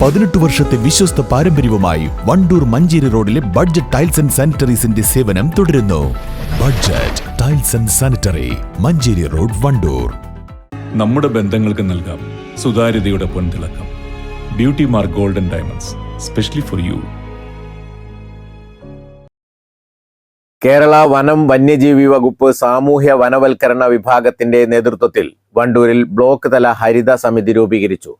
പതിനെട്ട് വർഷത്തെ വിശ്വസ്ത പാരമ്പര്യവുമായി വണ്ടൂർ മഞ്ചേരി റോഡിലെ ബഡ്ജറ്റ് ടൈൽസ് ആൻഡ് സാനിറ്ററീസിന്റെ സേവനം തുടരുന്നു. Budget tiles and sanitary Manjeri road Wandoor. നമ്മുടെ ബന്ധങ്ങൾക്ക് നൽകാം സുതാര്യതയുടെ പൊൻതിളക്കം. Beauty mark golden diamonds specially for you Kerala വനം വന്യജീവി വകുപ്പ് സാമൂഹ്യ വനവൽക്കരണ വിഭാഗത്തിന്റെ നേതൃത്വത്തിൽ വണ്ടൂരിൽ ബ്ലോക്ക് തല ഹരിത സമിതി രൂപീകരിച്ചു.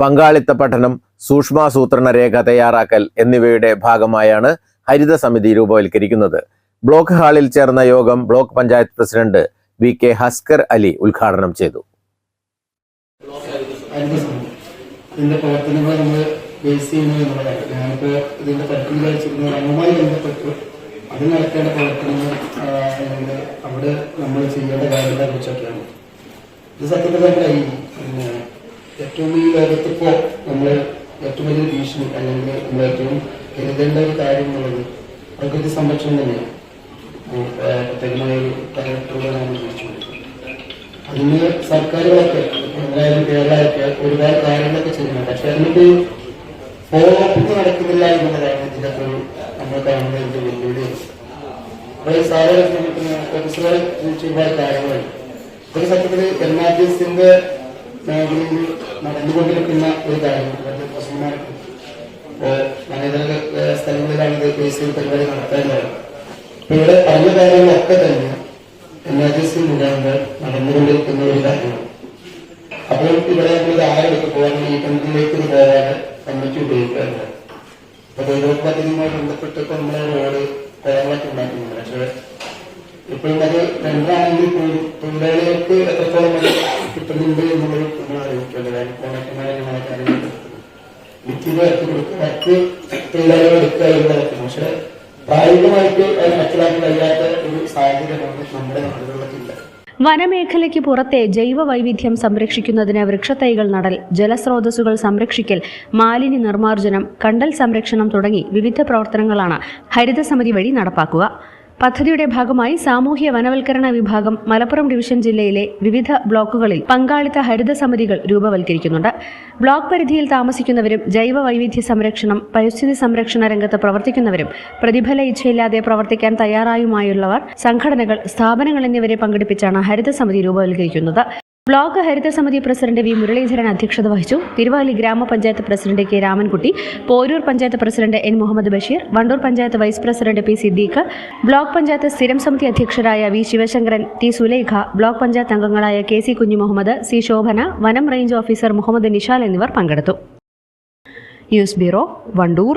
പങ്കാളിത്ത പഠനം സൂക്ഷ്മാസൂത്രണ രേഖ തയ്യാറാക്കൽ എന്നിവയുടെ ഭാഗമായാണ് ഹരിത സമിതി രൂപവൽക്കരിക്കുന്നത്. ബ്ലോക്ക് ഹാളിൽ ചേർന്ന യോഗം block panchayat president V K Haskar Ali ഉദ്ഘാടനം ചെയ്തു. ഇതിന്റെ പ്രവർത്തനങ്ങൾ നമ്മൾ ബേസ് ചെയ്യുന്നത് എന്നുള്ളതാണ്. ഞാനിപ്പോ ഇതിന്റെ പരിധി കഴിച്ചിരുന്ന അംഗമായി ബന്ധപ്പെട്ട് അത് നടത്തേണ്ട പ്രവർത്തനങ്ങൾ അവിടെ നമ്മൾ ചെയ്യേണ്ട കാര്യങ്ങളെ കുറിച്ചൊക്കെയാണ്. ഇത് സത്യത്തിൽ തന്നെ ഏറ്റവും ഈ ലോകത്തിപ്പോ നമ്മൾ ഏറ്റവും വലിയ ഭീഷണി അല്ലെങ്കിൽ നമ്മൾ ഏറ്റവും കരുതേണ്ട ഒരു കാര്യം എന്നുള്ളത് പ്രകൃതി സംരക്ഷണം തന്നെയാണ് പ്രത്യേകമായ ഒരു വിളിച്ചുകൊണ്ടിരിക്കുന്നത്. അതിന് സർക്കാരുകളൊക്കെ എന്തായാലും കേരളമൊക്കെ ഒരുപാട് കാര്യങ്ങളൊക്കെ ചെയ്യുന്നുണ്ട്. പക്ഷെ അതിനൊരു ഫോളോ അപ്പ് നടക്കുന്നില്ല എന്നുള്ളതാണ് ഇതിനൊക്കെ നമ്മൾ കാണുന്ന ഒരു വെല്ലുവിളി അപ്പോൾ സാറ് ഓഫീസുകൾ ഒരുപാട് കാര്യങ്ങളുണ്ട്. ഒരു സത്യത്തിൽ എൻ ആർ ജി എസിന്റെ മേഖലയിൽ നടന്നുകൊണ്ടിരിക്കുന്ന ഒരു കാര്യം ഇവരുടെ പ്രശ്നമായിട്ട് ഇപ്പോൾ മനേതര സ്ഥലങ്ങളിലാണ് ഇത് കേസ് പരിപാടി നടത്താനുള്ളത് ഇവിടെ പല കാര്യങ്ങളൊക്കെ തന്നെ എമർജൻസി മുഖാന്തരം നടന്നുകൊണ്ടിരിക്കുന്ന ഒരു കാര്യമാണ്. അപ്പോൾ ഇവിടെ നമ്മൾ ആരെടുത്ത് പോകാൻ ഈ കണ്ടിലേക്ക് പോകാതെ കമ്മിറ്റി ഉപയോഗിക്കാറുണ്ട്. അപ്പൊ തൊഴിലുറപ്പ് പദ്ധതിയുമായി ബന്ധപ്പെട്ടൊക്കെ നമ്മളെ റോഡ് കുളങ്ങളൊക്കെ ഉണ്ടാക്കുന്നുണ്ട്. പക്ഷെ ഇപ്പോഴും അത് രണ്ടാണെങ്കിൽ തൊഴിലാളികൾക്ക് എത്രത്തോളം കിട്ടുന്നുണ്ട് എന്നുള്ളത് നമ്മൾ അറിയിക്കേണ്ടത് അതിന് കോണക്കന്മാരെ ലിക്വിഡ് ഇറക്കി കൊടുക്കുക മറ്റ് തൊഴിലാളികൾ എടുക്കുക എന്നതൊക്കെ. പക്ഷെ പ്രായോഗികമായിട്ട് അത് മനസ്സിലാക്കാൻ കഴിയാത്ത ഒരു സാഹചര്യമാണ് നമ്മുടെ നാടുകളിലൊക്കെ വനമേഖലയ്ക്ക് പുറത്തെ ജൈവ വൈവിധ്യം സംരക്ഷിക്കുന്നതിന് വൃക്ഷത്തൈകൾ നടൽ ജലസ്രോതസ്സുകൾ സംരക്ഷിക്കൽ മാലിന്യ നിർമ്മാർജനം കണ്ടൽ സംരക്ഷണം തുടങ്ങി വിവിധ പ്രവർത്തനങ്ങളാണ് ഹരിതസമിതി വഴി നടപ്പാക്കുക. പദ്ധതിയുടെ ഭാഗമായി സാമൂഹ്യ വനവൽക്കരണ വിഭാഗം മലപ്പുറം ഡിവിഷൻ ജില്ലയിലെ വിവിധ ബ്ലോക്കുകളിൽ പങ്കാളിത്ത ഹരിത സമിതികൾ രൂപവൽക്കരിക്കുന്നുണ്ട്. ബ്ലോക്ക് പരിധിയിൽ താമസിക്കുന്നവരും ജൈവ വൈവിധ്യ സംരക്ഷണം പരിസ്ഥിതി സംരക്ഷണ രംഗത്ത് പ്രവർത്തിക്കുന്നവരും പ്രതിഫല ഇച്ഛയില്ലാതെ പ്രവർത്തിക്കാൻ തയ്യാറായുമായുള്ളവർ സംഘടനകൾ സ്ഥാപനങ്ങൾ എന്നിവരെ പങ്കെടുപ്പിച്ചാണ് ഹരിത സമിതി രൂപവൽക്കരിക്കുന്നത്. ബ്ലോക്ക് ഹരിത സമിതി പ്രസിഡന്റ് വി മുരളീധരൻ അധ്യക്ഷത വഹിച്ചു. തിരുവാലി ഗ്രാമപഞ്ചായത്ത് president K Ramankutty Poroor panchayat president N Muhammad Basheer Wandoor panchayat vice president P Siddique block panchayat സ്ഥിരം സമിതി അധ്യക്ഷരായ V Sivasankaran T Sulaikha block panchayat അംഗങ്ങളായ K C Kunjumuhammad C Shobhana വനം range officer Muhammad Nishal എന്നിവർ പങ്കെടുത്തു. News bureau Wandoor.